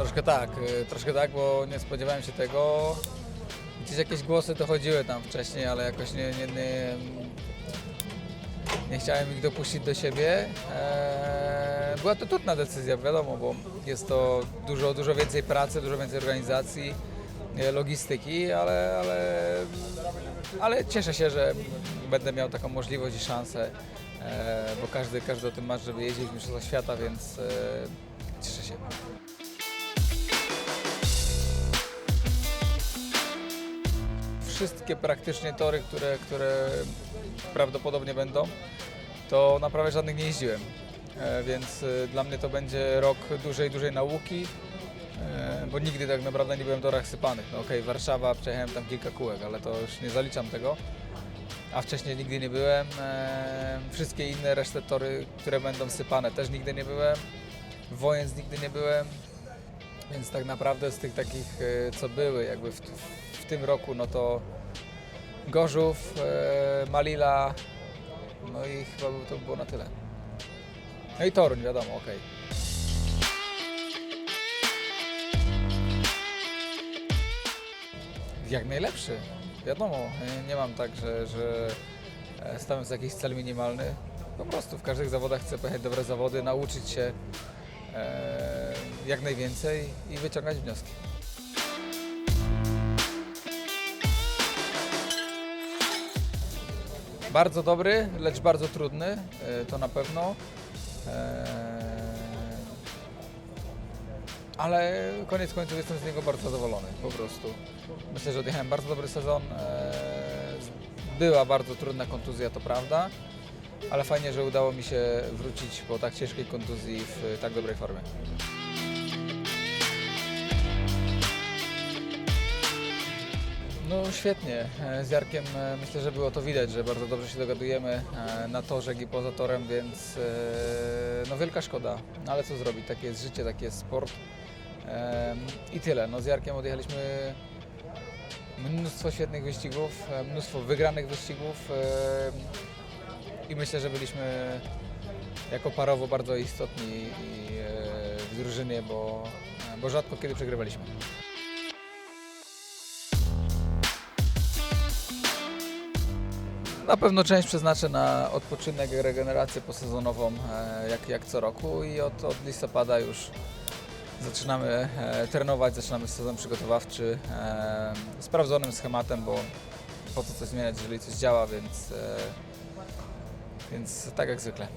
troszkę tak, y, troszkę tak, bo nie spodziewałem się tego. Gdzieś jakieś głosy dochodziły tam wcześniej, ale jakoś nie, nie, nie, nie chciałem ich dopuścić do siebie. Eee, Była to trudna decyzja, wiadomo, bo jest to dużo, dużo więcej pracy, dużo więcej organizacji, e, logistyki, ale, ale, ale cieszę się, że będę miał taką możliwość i szansę, e, bo każdy, każdy o tym marzy, żeby jeździć w Mistrzostwa Świata, więc Wszystkie praktycznie tory, które, które prawdopodobnie będą, to naprawdę żadnych nie jeździłem. E, Więc e, dla mnie to będzie rok dużej, dużej nauki, e, bo nigdy tak naprawdę nie byłem w torach sypanych. No okej, Warszawa, przejechałem tam kilka kółek, ale to już nie zaliczam tego. A wcześniej nigdy nie byłem. Wszystkie inne resztę tory, które będą sypane też nigdy nie byłem. Wojens nigdy nie byłem. Więc tak naprawdę z tych takich, e, co były jakby w, w tym roku, no to Gorzów, e, Malila, no i chyba to było na tyle. No i Toruń, wiadomo, okej. Jak najlepszy, wiadomo. Nie, nie mam tak, że, że e, stawiam sobie jakiś cel minimalny. Po prostu w każdych zawodach chcę pojechać dobre zawody, nauczyć się e, jak najwięcej i wyciągać wnioski. Bardzo dobry, lecz bardzo trudny, e, to na pewno. E, Ale koniec końców jestem z niego bardzo zadowolony, po prostu. Myślę, że odjechałem bardzo dobry sezon. E, Była bardzo trudna kontuzja, to prawda, ale fajnie, że udało mi się wrócić po tak ciężkiej kontuzji w tak dobrej formie. No świetnie. E, Z Jarkiem e, myślę, że było to widać, że bardzo dobrze się dogadujemy e, na torze i poza torem, więc no wielka szkoda. No ale co zrobić, takie jest życie, taki jest sport. I tyle. No z Jarkiem odjechaliśmy mnóstwo świetnych wyścigów, mnóstwo wygranych wyścigów i myślę, że byliśmy jako parowo bardzo istotni w drużynie, bo, bo rzadko kiedy przegrywaliśmy. Na pewno część przeznaczę na odpoczynek, regenerację posezonową, e, jak, jak co roku i od, od listopada już zaczynamy e, trenować, zaczynamy sezon przygotowawczy e, sprawdzonym schematem, bo po co coś zmieniać, jeżeli coś działa, więc, więc tak jak zwykle.